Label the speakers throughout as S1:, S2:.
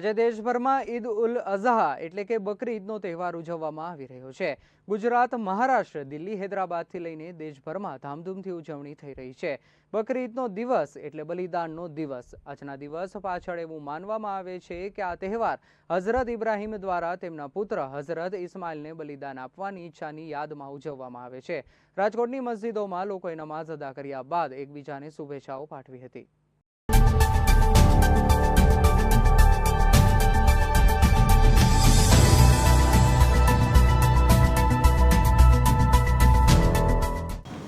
S1: આજે દેશભરમાં ઈદ ઉલ અઝહા એટલે કે બકરી ઈદનો તહેવાર ઉજવવામાં આવી રહ્યો છે. ગુજરાત, મહારાષ્ટ્ર, દિલ્હી, હૈદરાબાદથી લઈને દેશભરમાં ધામધૂમથી ઉજવણી થઈ રહી છે. બકરી ઈદનો દિવસ એટલે બલિદાનનો દિવસ. આજના દિવસ પાછળ એવું માનવામાં આવે છે કે આ તહેવાર હઝરત ઇબ્રાહિમ દ્વારા તેમના પુત્ર હઝરત ઇસ્માઇલને બલિદાન આપવાની ઈચ્છાની યાદમાં ઉજવવામાં આવે છે. રાજકોટની મસ્જિદોમાં લોકોએ નમાઝ અદા કર્યા બાદ એકબીજાને શુભેચ્છાઓ પાઠવી હતી.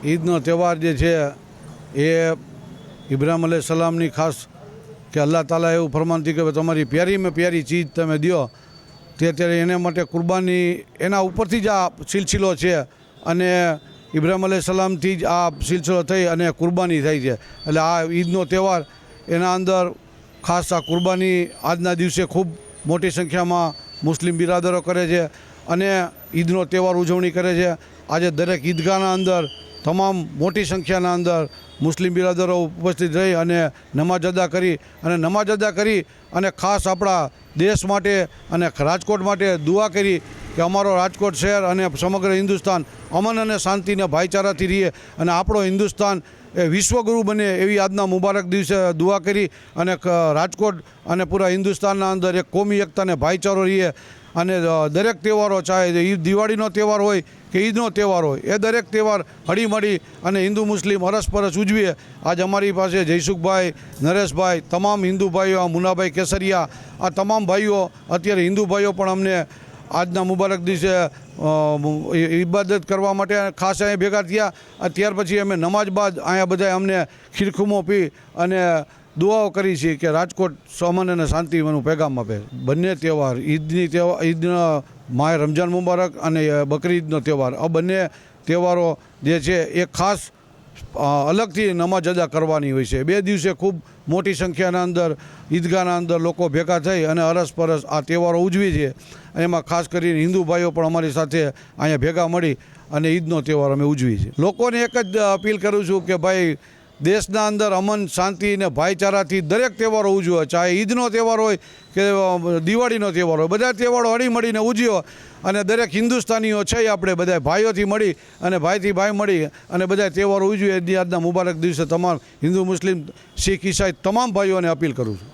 S2: ઈદનો તહેવાર જે છે, એ ઇબ્રાહિમ અલૈહ સલામની ખાસ કે અલ્લાહ તાલા એવું ફરમાનથી કે તમારી પ્યારીમાં પ્યારી ચીજ તમે દો તે અત્યારે એને માટે કુરબાની એના ઉપરથી જ આ સિલસિલો છે અને ઇબ્રાહિમ અલૈહ સલામથી જ આ સિલસિલો થઈ અને કુરબાની થઈ છે. એટલે આ ઈદનો તહેવાર એના અંદર ખાસ આ કુરબાની આજના દિવસે ખૂબ મોટી સંખ્યામાં મુસ્લિમ બિરાદરો કરે છે અને ઈદનો તહેવાર ઉજવણી કરે છે. આજે દરેક ઈદગાહના અંદર તમામ મોટી સંખ્યાના અંદર મુસ્લિમ બિરાદરો ઉપસ્થિત રહી અને નમાજ અદા કરી અને નમાજ અદા કરી અને ખાસ આપણા દેશ માટે અને રાજકોટ માટે દુઆ કરી કે અમારો રાજકોટ શહેર અને સમગ્ર હિન્દુસ્તાન અમન અને શાંતિને ભાઈચારાથી રહીએ અને આપણો હિન્દુસ્તાન એ વિશ્વગુરુ બને એવી આજના મુબારક દિવસે દુઆ કરી અને રાજકોટ અને પૂરા હિન્દુસ્તાનના અંદર એક કોમી એકતાને ભાઈચારો રહીએ અને દરેક તહેવારો ચાહે એ દિવાળીનો તહેવાર હોય કે ઈદનો તહેવાર હોય, એ દરેક તહેવાર હળીમળી અને હિન્દુ મુસ્લિમ અરસપરસ ઉજવીએ. આજ અમારી પાસે જયસુખભાઈ, નરેશભાઈ, તમામ હિન્દુ ભાઈઓ, આ મુનાભાઈ કેસરિયા, આ તમામ ભાઈઓ, અત્યારે હિન્દુ ભાઈઓ પણ અમને આજના મુબારક દિવસે ઇબાદત કરવા માટે ખાસ અહીંયા ભેગા થયા. ત્યાર પછી અમે નમાજ બાદ અહીંયા બધાએ અમને ખીરખુમો પી અને દુઆઓ કરી છે કે રાજકોટ અમન અને શાંતિનું પેગામ આપે. બંને તહેવાર, ઈદની તહેવાર ઈદના માય રમજાન મુબારક અને બકરી ઈદનો તહેવાર. આ બંને તહેવારો જે છે એ ખાસ અલગથી નમાજ અદા કરવાની હોય છે. બે દિવસે ખૂબ મોટી સંખ્યાના અંદર, ઈદગાહના અંદર લોકો ભેગા થઈ અને અરસપરસ આ તહેવારો ઉજવી છે. એમાં ખાસ કરીને હિન્દુ ભાઈઓ પણ અમારી સાથે અહીંયા ભેગા મળી અને ઈદનો તહેવાર અમે ઉજવી છે. લોકોને એક જ અપીલ કરું છું કે ભાઈ દેશના અંદર અમન, શાંતિ અને ભાઈચારાથી દરેક તહેવારો ઉજવો ચાહે ઈદનો તહેવાર હોય કે દિવાળીનો તહેવાર હોય. બધા તહેવારો હળી મળીને ઉજવ્યો અને દરેક હિન્દુસ્તાનીઓ છે આપણે બધા ભાઈઓથી મળી અને ભાઈથી ભાઈ મળી અને બધા તહેવારો ઉજવીએ. આજના મુબારક દિવસે તમામ હિન્દુ, મુસ્લિમ, શીખ, ઈસાઈ તમામ ભાઈઓને અપીલ કરું છું.